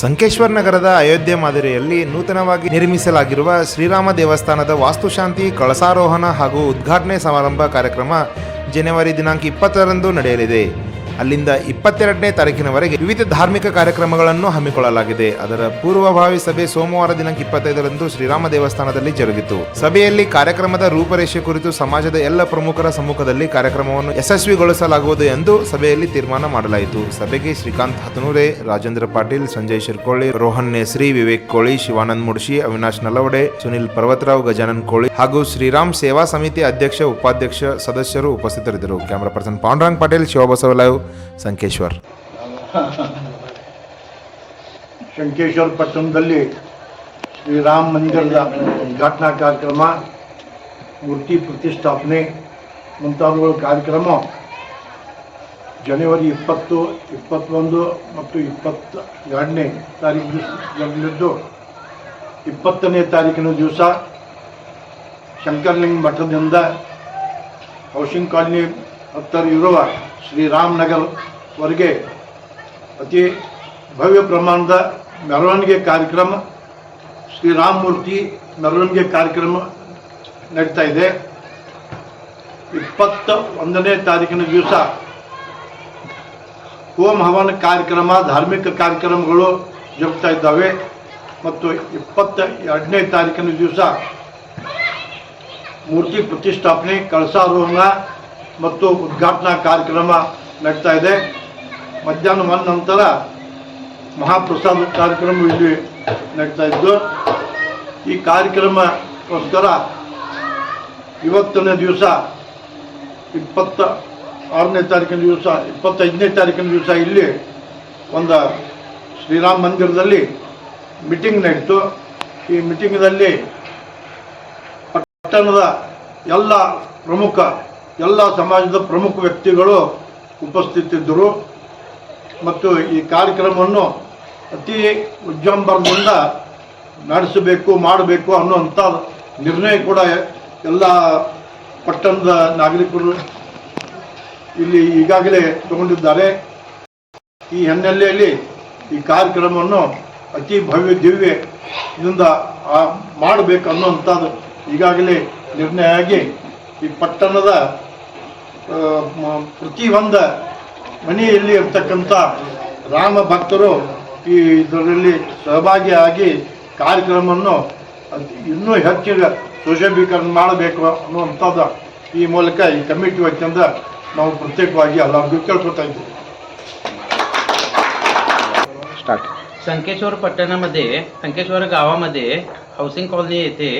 ಸಂಕೇಶ್ವರ್ ನಗರದ ಅಯೋಧ್ಯೆ ಮಾದರಿಯಲ್ಲಿ ನೂತನವಾಗಿ ನಿರ್ಮಿಸಲಾಗಿರುವ ಶ್ರೀರಾಮ ದೇವಸ್ಥಾನದ ವಾಸ್ತುಶಾಂತಿ, ಕಳಸಾರೋಹಣ ಹಾಗೂ ಉದ್ಘಾಟನೆ ಸಮಾರಂಭ ಕಾರ್ಯಕ್ರಮ ಜನವರಿ ದಿನಾಂಕ ಇಪ್ಪತ್ತರಂದು ನಡೆಯಲಿದೆ. ಅಲ್ಲಿಂದ ಇಪ್ಪತ್ತೆರಡನೇ ತಾರೀಕಿನವರೆಗೆ ವಿವಿಧ ಧಾರ್ಮಿಕ ಕಾರ್ಯಕ್ರಮಗಳನ್ನು ಹಮ್ಮಿಕೊಳ್ಳಲಾಗಿದೆ. ಅದರ ಪೂರ್ವಭಾವಿ ಸಭೆ ಸೋಮವಾರ ದಿನಾಂಕ ಇಪ್ಪತ್ತೈದರಂದು ಶ್ರೀರಾಮ ದೇವಸ್ಥಾನದಲ್ಲಿ ಜರುಗಿತು. ಸಭೆಯಲ್ಲಿ ಕಾರ್ಯಕ್ರಮದ ರೂಪರೇಷೆ ಕುರಿತು ಸಮಾಜದ ಎಲ್ಲ ಪ್ರಮುಖರ ಸಮ್ಮುಖದಲ್ಲಿ ಕಾರ್ಯಕ್ರಮವನ್ನು ಯಶಸ್ವಿಗೊಳಿಸಲಾಗುವುದು ಎಂದು ಸಭೆಯಲ್ಲಿ ತೀರ್ಮಾನ ಮಾಡಲಾಯಿತು. ಸಭೆಗೆ ಶ್ರೀಕಾಂತ್ ಹತನೂರೆ, ರಾಜೇಂದ್ರ ಪಾಟೀಲ್, ಸಂಜಯ್ ಶಿರ್ಕೋಳಿ, ರೋಹನ್ ನೇಸ್ರಿ, ವಿವೇಕ್ ಕೋಳಿ, ಶಿವಾನಂದ್ ಮುಡ್ಶಿ, ಅವಿನಾಶ್ ನಲವಡೆ ಸುನಿಲ್ ಪರ್ವತರಾವ್, ಗಜಾನನ್ ಕೋಳಿ ಹಾಗೂ ಶ್ರೀರಾಮ್ ಸೇವಾ ಸಮಿತಿ ಅಧ್ಯಕ್ಷ, ಉಪಾಧ್ಯಕ್ಷ ಸದಸ್ಯರು ಉಪಸ್ಥಿತರಿದ್ದರು. ಕ್ಯಾಮರಾ ಪರ್ಸನ್ ಪಾಂಡುರಂಗ್ ಪಾಟೀಲ್ ಶಿವಬಸವಲಾವ್ ಸಂಕೇಶ್ವರ್. ಶಂಕೇಶ್ವರ ಪಟ್ಟಣದಲ್ಲಿ ಶ್ರೀರಾಮ ಮಂದಿರದ ಉದ್ಘಾಟನಾ ಕಾರ್ಯಕ್ರಮ, ಮೂರ್ತಿ ಪ್ರತಿಷ್ಠಾಪನೆ ಮುಂತಾದವುಗಳ ಕಾರ್ಯಕ್ರಮ ಜನವರಿ ಇಪ್ಪತ್ತು, ಇಪ್ಪತ್ತೊಂದು ಮತ್ತು ಇಪ್ಪತ್ತ ಎರಡನೇ ತಾರೀಕು ಜರುಗಲಿದ್ದು ಇಪ್ಪತ್ತನೇ ತಾರೀಕಿನ ದಿವಸ ಶಂಕರಲಿಂಗ ಮಠದಿಂದ ಹೌಸಿಂಗ್ ಕಾಲನಿ ಹತ್ತಿರ ಇರುವ ಶ್ರೀರಾಮನಗರವರೆಗೆ ಅತಿ ಭವ್ಯ ಪ್ರಮಾಣದ ಮೆರವಣಿಗೆ ಕಾರ್ಯಕ್ರಮ, ಶ್ರೀರಾಮಮೂರ್ತಿ ಮೆರವಣಿಗೆ ಕಾರ್ಯಕ್ರಮ ನಡೀತಾ ಇದೆ. ಇಪ್ಪತ್ತ ಒಂದನೇ ತಾರೀಕಿನ ದಿವಸ ಹೋಮ ಹವನ ಕಾರ್ಯಕ್ರಮ, ಧಾರ್ಮಿಕ ಕಾರ್ಯಕ್ರಮಗಳು ಜರುಗ್ತಾ ಇದ್ದಾವೆ. ಮತ್ತು ಇಪ್ಪತ್ತ ಎರಡನೇ ತಾರೀಕಿನ ದಿವಸ ಮೂರ್ತಿ ಪ್ರತಿಷ್ಠಾಪನೆ ಕಳಸಾರೋಹಣ ಮತ್ತು ಉದ್ಘಾಟನಾ ಕಾರ್ಯಕ್ರಮ ನಡೀತಾ ಇದೆ. ಮಧ್ಯಾಹ್ನ ಒಂದು ನಂತರ ಮಹಾಪ್ರಸಾದ ಕಾರ್ಯಕ್ರಮ ಇಲ್ಲಿ ನಡೀತಾ ಇದ್ದು, ಈ ಕಾರ್ಯಕ್ರಮಕ್ಕೋಸ್ಕರ ಇವತ್ತನೇ ದಿವಸ ಇಪ್ಪತ್ತ ಆರನೇ ತಾರೀಕಿನ ದಿವಸ, ಇಪ್ಪತ್ತೈದನೇ ತಾರೀಕಿನ ದಿವಸ ಇಲ್ಲಿ ಒಂದು ಶ್ರೀರಾಮ ಮಂದಿರದಲ್ಲಿ ಮೀಟಿಂಗ್ ನಡೀತು. ಈ ಮೀಟಿಂಗ್ದಲ್ಲಿ ಪಟ್ಟಣದ ಎಲ್ಲ ಪ್ರಮುಖ ಎಲ್ಲ ಸಮಾಜದ ಪ್ರಮುಖ ವ್ಯಕ್ತಿಗಳು ಉಪಸ್ಥಿತಿದ್ದರು. ಮತ್ತು ಈ ಕಾರ್ಯಕ್ರಮವನ್ನು ಅತಿ ವಿಜೃಂಭರದಿಂದ ನಡೆಸಬೇಕು, ಮಾಡಬೇಕು ಅನ್ನುವಂಥ ನಿರ್ಣಯ ಕೂಡ ಎಲ್ಲ ಪಟ್ಟಣದ ನಾಗರಿಕರು ಇಲ್ಲಿ ಈಗಾಗಲೇ ತಗೊಂಡಿದ್ದಾರೆ. ಈ ಹಿನ್ನೆಲೆಯಲ್ಲಿ ಈ ಕಾರ್ಯಕ್ರಮವನ್ನು ಅತಿ ಭವ್ಯ ದಿವ್ಯ ಇದರಿಂದ ಮಾಡಬೇಕು ಅನ್ನುವಂಥದ್ದು ಈಗಾಗಲೇ ನಿರ್ಣಯ ಆಗಿ ಈ ಪಟ್ಟಣದ ಪ್ರತಿಯೊಂದು ಮನೆಯಲ್ಲಿ ಇರ್ತಕ್ಕಂಥ ರಾಮ ಭಕ್ತರು ಈ ಇದರಲ್ಲಿ ಸಹಭಾಗಿಯಾಗಿ ಕಾರ್ಯಕ್ರಮವನ್ನು ಇನ್ನೂ ಹೆಚ್ಚಿನ ಸುಶೋಭೀಕರಣ ಮಾಡಬೇಕು ಅನ್ನುವಂಥದ್ದು ಈ ಮೂಲಕ ಈ ಕಮಿಟಿ ವತಿಯಿಂದ ನಾವು ಪ್ರತ್ಯೇಕವಾಗಿ ಎಲ್ಲರಿಗೂ ಕೇಳ್ಕೊತಾ ಇದ್ದೀವಿ. ಪಟ್ಟಣ ಮಧ್ಯೆ ಶಂಕೇಶ್ವರ गावामध्ये ಹೌಸಿಂಗ್ ಕಾಲ್ನಿ येथे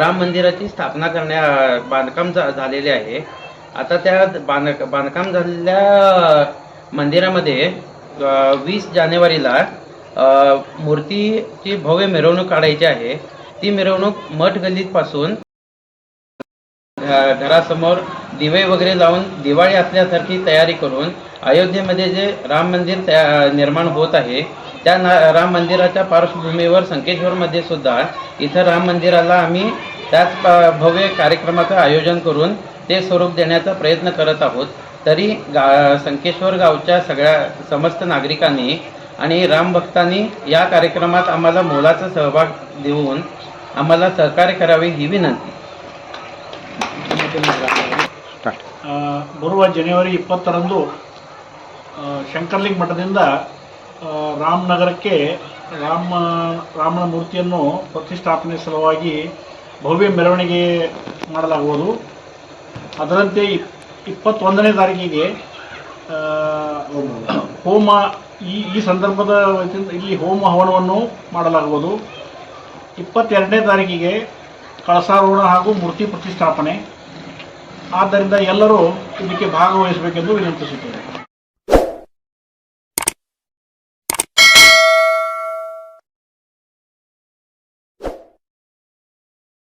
ರಾಮ ಮಂದಿರಾತಿ स्थापना करण्या बांधकाम झालेले आहे. आता त्या बांध बांधकाम झालेल्या मंदिरामध्ये वीस जानेवारीला मूर्तीची भव्य मिरवणूक काढायची आहे. ती मिरवणूक मठ गल्लीपासून घरासमोर दिवे वगैरे लावून दिवाळी असल्यासारखी तयारी करून अयोध्येमध्ये जे राम मंदिर तया निर्माण होत आहे त्या ना राम मंदिराच्या पार्श्वभूमीवर संकेश्वरमध्ये सुद्धा इथं राम मंदिराला आम्ही त्याच भव्य कार्यक्रमाचं आयोजन करून ते स्वरूप देण्याचा प्रयत्न करत आहोत तरी गा संकेश्वर गावच्या सगळ्या समस्त नागरिकांनी आणि राम भक्तांनी या कार्यक्रमात आम्हाला मोलाचा सहभाग देऊन आम्हाला सहकार्य करावे ही विनंती ಸ್ಟಾರ್ಟ್ ಆ, ಬರುವ ಜನವರಿ ಇಪ್ಪತ್ತರಂದು ಆ, ಶಂಕರ್ಲಿಂಗ ಮಠದಿಂದ ಆ, ರಾಮನಗರಕ್ಕೆ ರಾಮ ರಾಮನ ಮೂರ್ತಿಯನ್ನು ಪ್ರತಿಷ್ಠಾಪನೆ ಸಲುವಾಗಿ ಭವ್ಯ ಮೆರವಣಿಗೆ ಮಾಡಲಾಗುವುದು ಅದರಂತೆ ಇಪ್- ಇಪ್ಪತ್ತೊಂದನೇ ತಾರೀಕಿಗೆ ಹೋಮ, ಈ ಈ ಸಂದರ್ಭದ ಇಲ್ಲಿ ಹೋಮ ಹವನವನ್ನು ಮಾಡಲಾಗುವುದು. ಇಪ್ಪತ್ತೆರಡನೇ ತಾರೀಕಿಗೆ ಕಳಸಾರೋಹಣ ಹಾಗೂ ಮೂರ್ತಿ ಪ್ರತಿಷ್ಠಾಪನೆ. ಆದ್ದರಿಂದ ಎಲ್ಲರೂ ಇದಕ್ಕೆ ಭಾಗವಹಿಸಬೇಕೆಂದು ವಿನಂತಿಸುತ್ತೇವೆ